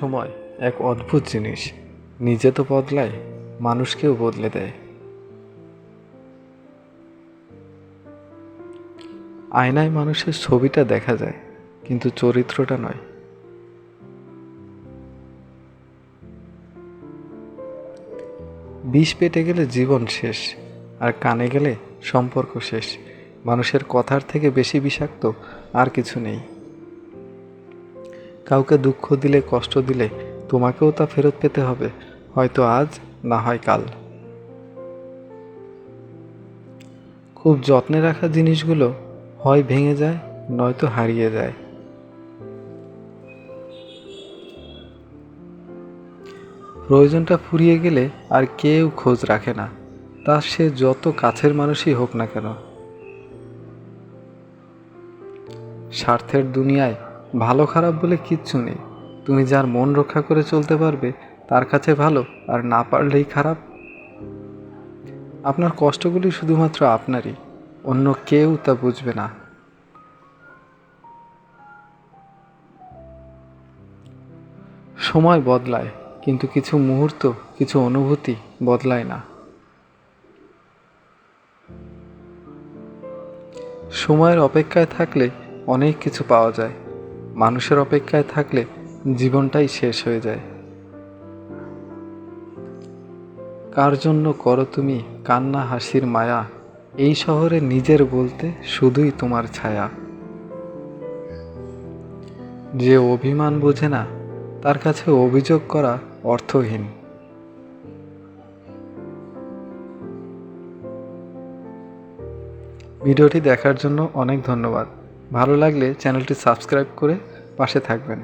সময় এক অদ্ভুত জিনিস। নিজে তো বদলায়, মানুষকেও বদলে দেয়। আয়নায় মানুষের ছবিটা দেখা যায়, কিন্তু চরিত্রটা নয়। বিষ পেটে গেলে জীবন শেষ, আর কানে গেলে সম্পর্ক শেষ। মানুষের কথার থেকে বেশি বিষাক্ত আর কিছু নেই। কাউকে দুঃখ দিলে, কষ্ট দিলে তোমাকেও তা ফেরত পেতে হবে। হয়তো আজ, না হয় কাল। খুব যত্নে রাখা জিনিসগুলো হয় ভেঙে যায়, নয়তো হারিয়ে যায়। প্রয়োজনটা ফুরিয়ে গেলে আর কেউ খোঁজ রাখে না। তা সে যত কাছের মানুষই হোক না কেন। স্বার্থের দুনিয়ায় ভালো খারাপ বলে কিচ্ছু নেই। তুমি যার মন রক্ষা করে চলতে পারবে, তার কাছে ভালো, আর না পারলেই খারাপ। আপনার কষ্টগুলি শুধুমাত্র আপনারই, অন্য কেউ তা বুঝবে না। সময় বদলায়, কিন্তু কিছু মুহূর্ত, কিছু অনুভূতি বদলায় না। সময়ের অপেক্ষায় থাকলে অনেক কিছু পাওয়া যায়। মানুষের অপেক্ষায় থাকলে জীবনটাই শেষ হয়ে যায়। কার জন্য করো তুমি কান্না, হাসির মায়া? এই শহরে নিজের বলতে শুধুই তোমার ছায়া। যে অভিমান বোঝে না, তার কাছে অভিযোগ করা অর্থহীন। ভিডিওটি দেখার জন্য অনেক ধন্যবাদ। ভালো লাগলে চ্যানেলটি সাবস্ক্রাইব করে পাশে থাকবেন।